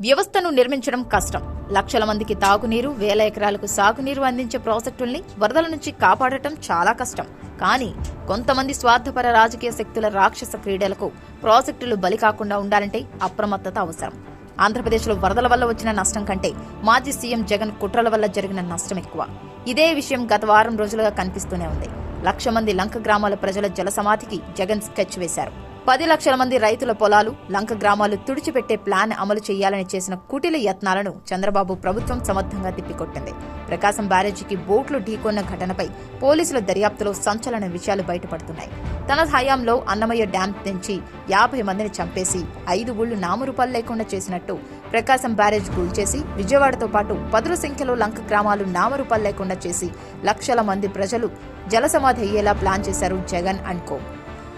వ్యవస్థను నిర్మించడం కష్టం. లక్షల మందికి తాగునీరు వేల ఎకరాలకు సాగునీరు అందించే ప్రాజెక్టుల్ని వరదల నుంచి కాపాడటం చాలా కష్టం. కానీ కొంతమంది స్వార్థపర రాజకీయ శక్తుల రాక్షస క్రీడలకు ప్రాజెక్టులు బలి కాకుండా ఉండాలంటే అప్రమత్తత అవసరం. ఆంధ్రప్రదేశ్లో వరదల వల్ల వచ్చిన నష్టం కంటే మాజీ సీఎం జగన్ కుట్రల వల్ల జరిగిన నష్టం ఎక్కువ. ఇదే విషయం గత వారం రోజులుగా కనిపిస్తూనే ఉంది. లక్ష మంది లంక గ్రామాల ప్రజల జల సమాధికి జగన్ స్కెచ్ వేశారు. పది లక్షల మంది రైతుల పొలాలు లంక గ్రామాలు తుడిచిపెట్టే ప్లాన్ అమలు చేయాలని చేసిన కుటిల యత్నాలను చంద్రబాబు ప్రభుత్వం సమర్థంగా తిప్పికొట్టింది. ప్రకాశం బ్యారేజీకి బోట్లు ఢీకొన్న ఘటనపై పోలీసుల దర్యాప్తులో సంచలన విషయాలు బయటపడుతున్నాయి. తన హయాంలో అన్నమయ్య డ్యాం నుంచి యాభై మందిని చంపేసి ఐదు ఊళ్ళు నామరూపాలు లేకుండా చేసినట్టు ప్రకాశం బ్యారేజ్ కూల్చేసి విజయవాడతో పాటు పదుల సంఖ్యలో లంక గ్రామాలు నామరూపాలు లేకుండా చేసి లక్షల మంది ప్రజలు జలసమాధి అయ్యేలా ప్లాన్ చేశారు జగన్ అండ్ కో.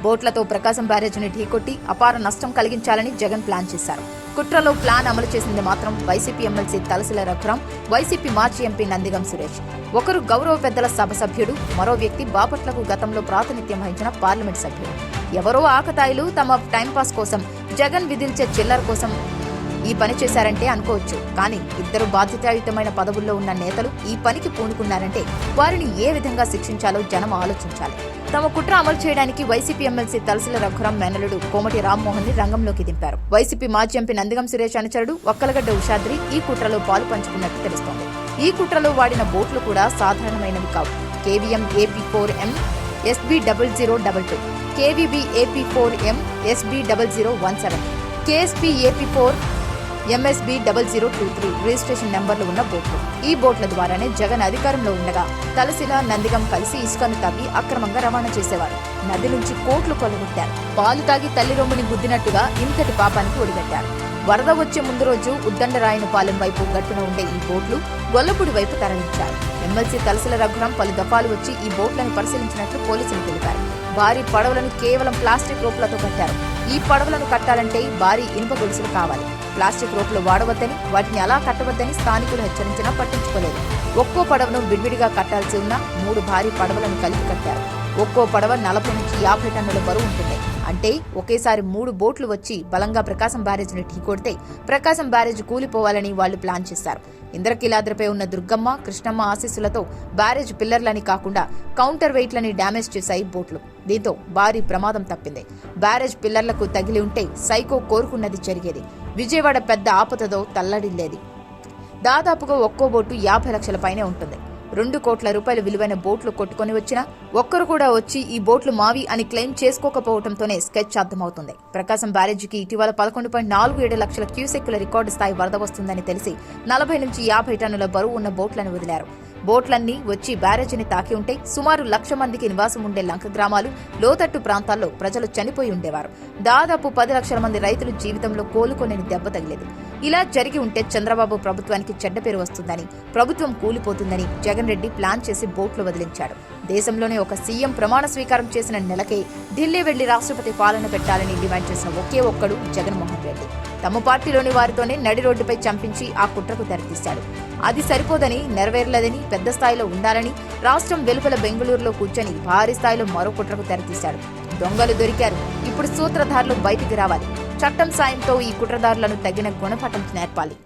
బోట్లతో ప్రకాశం బ్యారేజీని ఢీకొట్టి అపార నష్టం కలిగించాలని జగన్ ప్లాన్ చేశారు. కుట్రలో ప్లాన్ అమలు చేసింది మాత్రం YCP MLC Talasila Raghuram YCP మాజీ ఎంపీ నందిగం సురేష్. ఒకరు గౌరవ పెద్దల సభ సభ్యుడు మరో వ్యక్తి బాపట్లకు గతంలో ప్రాతినిధ్యం వహించిన పార్లమెంట్ సభ్యుడు. ఎవరో ఆకతాయిలు తమ టైంపాస్ కోసం జగన్ విధించే చిల్లర కోసం ఈ పని చేశారంటే అనుకోవచ్చు. కానీ ఇద్దరు బాధ్యతాయుతమైన పదవుల్లో ఉన్న నేతలు ఈ పనికి పూనుకున్నారంటే వారిని ఏ విధంగా శిక్షించాలో జనం ఆలోచించాలి. తమ కుట్ర అమలు చేయడానికి వైసీపీ ఎమ్మెల్సీ తలసిల రఘురాం మేనలుడు కోమటి రామ్మోహన్ని రంగంలోకి దింపారు. వైసీపీ మాజీ ఎంపీ నందిగం సురేష్ అనుచరుడు ఒక్కలగడ్డ ఉషాద్రి ఈ కుట్రలో పాలు పంచుకున్నట్టు తెలుస్తోంది. ఈ కుట్రలో వాడిన బోట్లు కూడా సాధారణమైనవి కావు. KVM AP four M SB double zero double two KVB AP four M SB double zero one seven KSP AP four MSB double zero two three registration నెంబర్లు ఉన్న బోట్లు. ఈ బోట్ల ద్వారానే జగన్ అధికారంలో ఉండగా తలసిల నందిగం కలిసి ఇసుకను తవ్వి అక్రమంగా రవాణా చేసేవారు. నది నుంచి కోట్లు కొలగొట్టారు పాలు తాగి తల్లి రొమ్ముని గుద్దినట్టుగా ఇంతటి పాపానికి ఒడిగట్టారు. వరద వచ్చే ముందు రోజు ఉద్దండరాయనపాలెం వైపు గట్టున ఉండే ఈ బోట్లు గొల్లపూడి వైపు తరలించారు. ఎమ్మెల్సీ తలసిల రఘురాం పలు దఫాలు వచ్చి ఈ బోట్లను పరిశీలించినట్లు పోలీసులు తెలిపారు. భారీ పడవలను కేవలం ప్లాస్టిక్ రోపులతో కట్టారు. ఈ పడవలను కట్టాలంటే భారీ ఇనుప గొలుసులు కావాలి. ప్లాస్టిక్ రోపులు వాడవద్దని వాటిని అలా కట్టవద్దని స్థానికులు హెచ్చరించినా పట్టించుకోలేదు. ఒక్కో పడవను విడివిడిగా కట్టాల్సి ఉన్న మూడు భారీ పడవలను కలిపి కట్టారు. ఒక్కో పడవ నలభై నుంచి యాభై టన్నుల బరువు ఉంటుంది అంటే ఒకేసారి మూడు బోట్లు వచ్చి బలంగా ప్రకాశం బ్యారేజ్ని ఢీకొడితే ప్రకాశం బ్యారేజ్ కూలిపోవాలని వాళ్ళు ప్లాన్ చేశారు. ఇంద్రకీలాద్రిపై ఉన్న దుర్గమ్మ కృష్ణమ్మ ఆశీస్సులతో బ్యారేజ్ పిల్లర్లని కాకుండా కౌంటర్ వెయిట్లని డ్యామేజ్ చేశాయి బోట్లు. దీంతో భారీ ప్రమాదం తప్పింది. బ్యారేజ్ పిల్లర్లకు తగిలి ఉంటే సైకో కోరుకున్నది జరిగేది. విజయవాడ పెద్ద ఆపదతో తల్లడిల్లేది. దాదాపుగా ఒక్కో బోటు యాభై లక్షల పైనే ఉంటుంది. రెండు కోట్ల రూపాయల విలువైన బోట్లు కొట్టుకొని వచ్చినా ఒక్కరు కూడా వచ్చి ఈ బోట్లు మావి అని క్లెయిమ్ చేసుకోకపోవడంతోనే స్కెచ్ అర్థమవుతుంది. ప్రకాశం బ్యారేజీకి ఇటీవల పదకొండు పాయింట్ నాలుగు ఏడు లక్షల క్యూసెక్కుల రికార్డు స్థాయి వరద వస్తుందని తెలిసి నలభై నుంచి యాభై టన్నుల బరువు ఉన్న బోట్లను వదిలారు. బోట్లన్నీ వచ్చి బ్యారేజీని తాకి ఉంటే సుమారు లక్ష మందికి నివాసం ఉండే లంక గ్రామాలు లోతట్టు ప్రాంతాల్లో ప్రజలు చనిపోయి ఉండేవారు. దాదాపు పది లక్షల మంది రైతులు జీవితంలో కోలుకోలేని దెబ్బ తగిలేదు. ఇలా జరిగి ఉంటే చంద్రబాబు ప్రభుత్వానికి చెడ్డ పేరు వస్తుందని ప్రభుత్వం కూలిపోతుందని జగన్ రెడ్డి ప్లాన్ చేసి బోట్లు వదిలించాడు. దేశంలోనే ఒక సీఎం ప్రమాణ స్వీకారం చేసిన నెలకే ఢిల్లీ వెళ్ళి రాష్ట్రపతి పాలన పెట్టాలని డిమాండ్ చేసిన ఒకే ఒక్కడు జగన్మోహన్ రెడ్డి. తమ పార్టీలోని వారితోనే నడి రోడ్డుపై చంపించి ఆ కుట్రకు తెరతీశాడు. అది సరిపోదని నెరవేరలేదని పెద్ద స్థాయిలో ఉండాలని రాష్ట్రం వెలుపల బెంగళూరులో కూర్చొని భారీ స్థాయిలో మరో కుట్రకు తెరతీశాడు. దొంగలు దొరికారు. ఇప్పుడు సూత్రధారులు బయటికి రావాలి. చట్టం సాయంతో ఈ కుట్రదారులను తగిన గుణపాఠం నేర్పాలి.